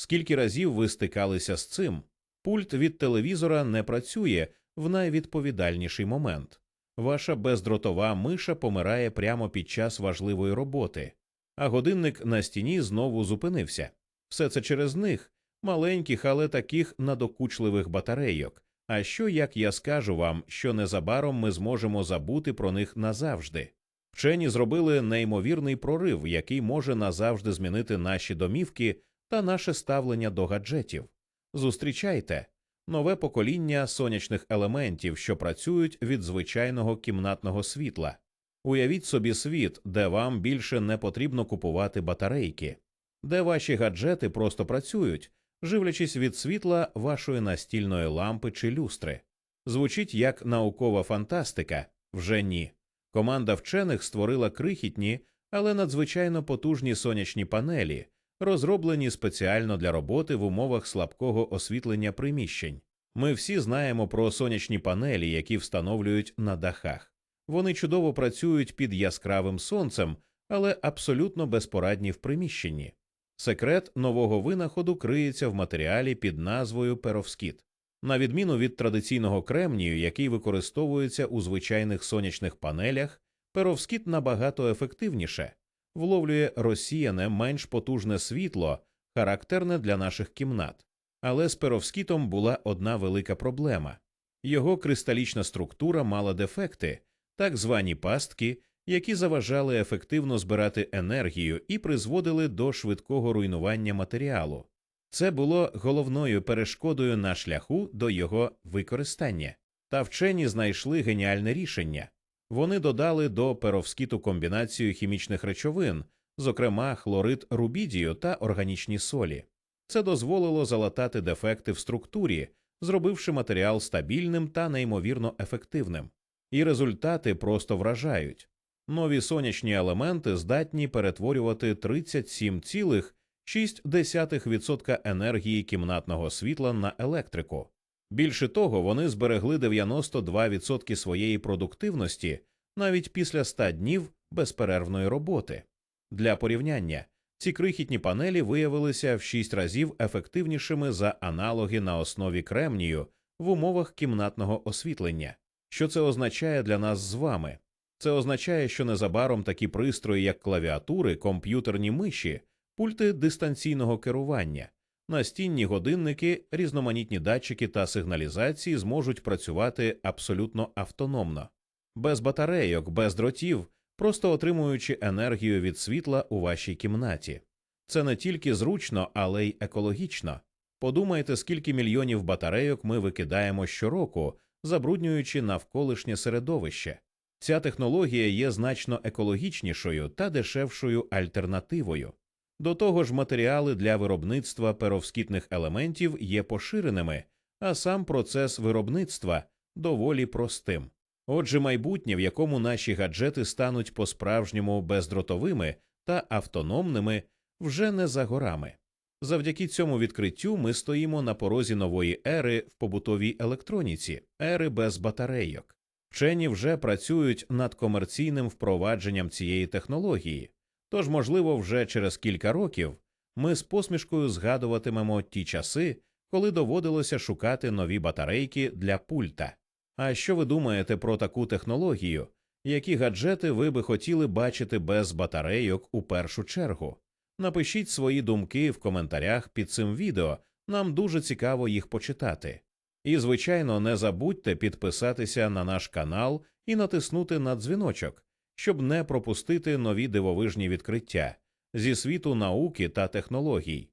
Скільки разів ви стикалися з цим? Пульт від телевізора не працює в найвідповідальніший момент. Ваша бездротова миша помирає прямо під час важливої роботи, а годинник на стіні знову зупинився. Все це через них, маленьких, але таких надокучливих батарейок. А що як я скажу вам, що незабаром ми зможемо забути про них назавжди? Вчені зробили неймовірний прорив, який може назавжди змінити наші домівки та наше ставлення до гаджетів. Зустрічайте нове покоління сонячних елементів, що працюють від звичайного кімнатного світла. Уявіть собі світ, де вам більше не потрібно купувати батарейки, де ваші гаджети просто працюють, живлячись від світла вашої настільної лампи чи люстри. Звучить як наукова фантастика, вже ні. Команда вчених створила крихітні, але надзвичайно потужні сонячні панелі, розроблені спеціально для роботи в умовах слабкого освітлення приміщень. Ми всі знаємо про сонячні панелі, які встановлюють на дахах. Вони чудово працюють під яскравим сонцем, але абсолютно безпорадні в приміщенні. Секрет нового винаходу криється в матеріалі під назвою перовскіт. На відміну від традиційного кремнію, який використовується у звичайних сонячних панелях, перовскіт набагато ефективніше вловлює розсіяне менш потужне світло, характерне для наших кімнат. Але з перовскітом була одна велика проблема його кристалічна структура мала дефекти, так звані пастки, які заважали ефективно збирати енергію і призводили до швидкого руйнування матеріалу. Це було головною перешкодою на шляху до його використання. Та вчені знайшли геніальне рішення. Вони додали до перовскіту комбінацію хімічних речовин, зокрема хлорид рубідію та органічні солі. Це дозволило залатати дефекти в структурі, зробивши матеріал стабільним та неймовірно ефективним. І результати просто вражають. Нові сонячні елементи здатні перетворювати 37,6% енергії кімнатного світла на електрику. Більше того, вони зберегли 92% своєї продуктивності навіть після 100 днів безперервної роботи. Для порівняння ці крихітні панелі виявилися в 6 разів ефективнішими за аналоги на основі кремнію в умовах кімнатного освітлення. Що це означає для нас з вами? Це означає, що незабаром такі пристрої, як клавіатури, комп'ютерні миші, пульти дистанційного керування, настінні годинники, різноманітні датчики та сигналізації зможуть працювати абсолютно автономно, без батарейок, без дротів, просто отримуючи енергію від світла у вашій кімнаті. Це не тільки зручно, але й екологічно. Подумайте, скільки мільйонів батарейок ми викидаємо щороку, забруднюючи навколишнє середовище. Ця технологія є значно екологічнішою та дешевшою альтернативою. До того ж, матеріали для виробництва перовскітних елементів є поширеними, а сам процес виробництва доволі простим. Отже, майбутнє, в якому наші гаджети стануть по-справжньому бездротовими та автономними, вже не за горами. Завдяки цьому відкриттю ми стоїмо на порозі нової ери в побутовій електроніці, ери без батарейок. Вчені вже працюють над комерційним впровадженням цієї технології, тож, можливо, вже через кілька років ми з посмішкою згадуватимемо ті часи, коли доводилося шукати нові батарейки для пульта. А що ви думаєте про таку технологію? Які гаджети ви би хотіли бачити без батарейок у першу чергу? Напишіть свої думки в коментарях під цим відео, нам дуже цікаво їх почитати. І, звичайно, не забудьте підписатися на наш канал і натиснути на дзвіночок, щоб не пропустити нові дивовижні відкриття зі світу науки та технологій.